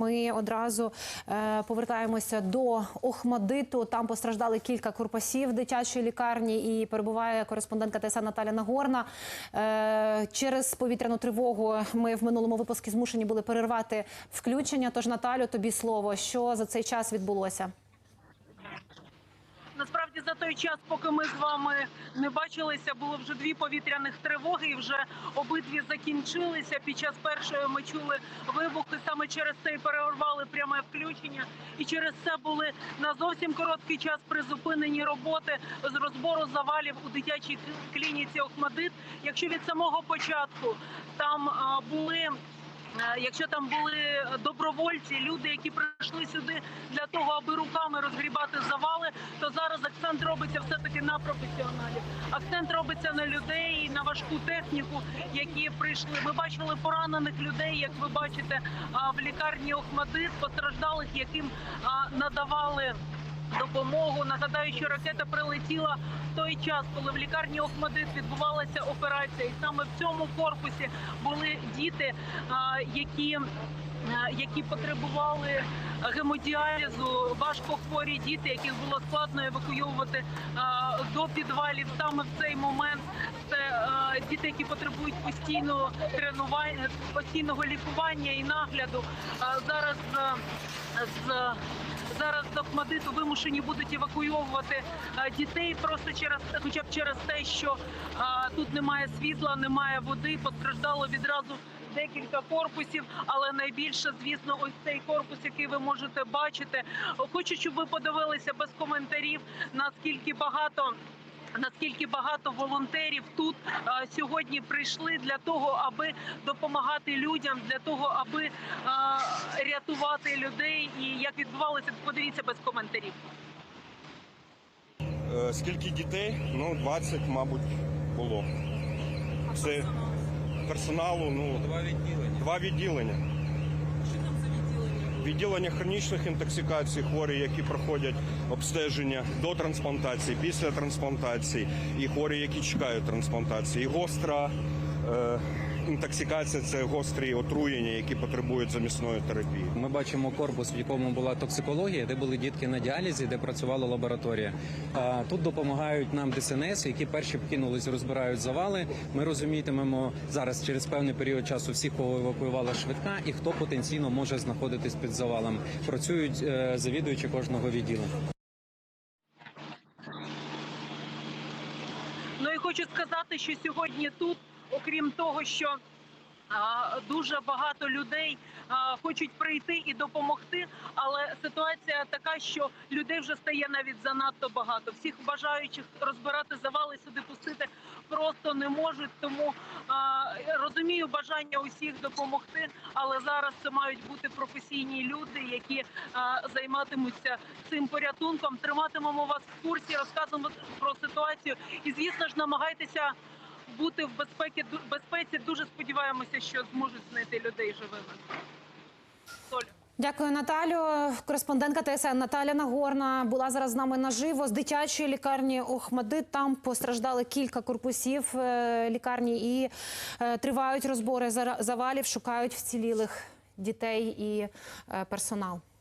Ми одразу е, повертаємося до Охмадиту. Там постраждали кілька корпусів дитячої лікарні і перебуває кореспондентка ТСА Наталя Нагорна. Е, через повітряну тривогу ми в минулому випуску змушені були перервати включення. Тож, Наталю, тобі слово, що за цей час відбулося? За той час, поки ми з вами не бачилися, було вже дві повітряних тривоги. і Вже обидві закінчилися. Під час першої ми чули вибухи. Саме через це і перервали пряме включення. І через це були на зовсім короткий час призупинені роботи з розбору завалів у дитячій клініці Охмадит. Якщо від самого початку там були. Якщо там були добровольці, люди, які прийшли сюди для того, аби руками розгрібати завали, то зараз акцент робиться все таки на професіоналів. Акцент робиться на людей, на важку техніку, які прийшли. Ми бачили поранених людей, як ви бачите, в лікарні Охмадит, постраждалих, яким надавали. Допомогу нагадаю, що ракета прилетіла в той час, коли в лікарні Охмадит відбувалася операція, і саме в цьому корпусі були діти, які які потребували гемодіалізу, важкохворі діти, яких було складно евакуйовувати до підвалів. Саме в цей момент це діти, які потребують постійного тренування, постійного лікування і нагляду. Зараз з зараз з Охмадиту вимушені будуть евакуйовувати дітей просто через хоча б через те, що а, тут немає світла, немає води. Постраждало відразу декілька корпусів, але найбільше, звісно, ось цей корпус, який ви можете бачити. Хочу, щоб ви подивилися без коментарів, наскільки багато. Наскільки багато волонтерів тут а, сьогодні прийшли для того, аби допомагати людям, для того, аби а, рятувати людей, і як відбувалося, подивіться без коментарів. Е, Скільки дітей? Ну, 20, мабуть, було. Це персоналу, ну, Два відділення. два відділення. Що там за відділення? Відділення хронічних інтоксикацій, хворі, які проходять обстеження до трансплантації, після трансплантації, і хворі, які чекають трансплантації. І гостра е, інтоксикація це гострі отруєння, які потребують замісної терапії. Ми бачимо корпус, в якому була токсикологія, де були дітки на діалізі, де працювала лабораторія. А Тут допомагають нам ДСНС, які перші кинулись, розбирають завали. Ми розумітимемо зараз через певний період часу всіх, кого евакуювала швидка, і хто потенційно може знаходитись під завалом. Працюють е, завідуючі кожного відділу. Ну і хочу сказати, що сьогодні тут, окрім того, що дуже багато людей хочуть прийти і допомогти, але ситуація така, що людей вже стає навіть занадто багато. Всіх бажаючих розбирати завали сюди пустити просто не можуть. Тому розумію бажання усіх допомогти, але зараз це мають бути професійні люди, які займатимуться цим порятунком. Триматимемо вас в курсі, розказуємо про ситуацію. І звісно ж, намагайтеся бути в безпеці. безпеці. Дуже сподіваємося, що зможуть знайти людей живими. Соля. Дякую, Наталю. Кореспондентка ТСН Наталя Нагорна була зараз з нами наживо з дитячої лікарні Охмадит. Там постраждали кілька корпусів е, лікарні і е, тривають розбори завалів, шукають вцілілих дітей і е, персонал.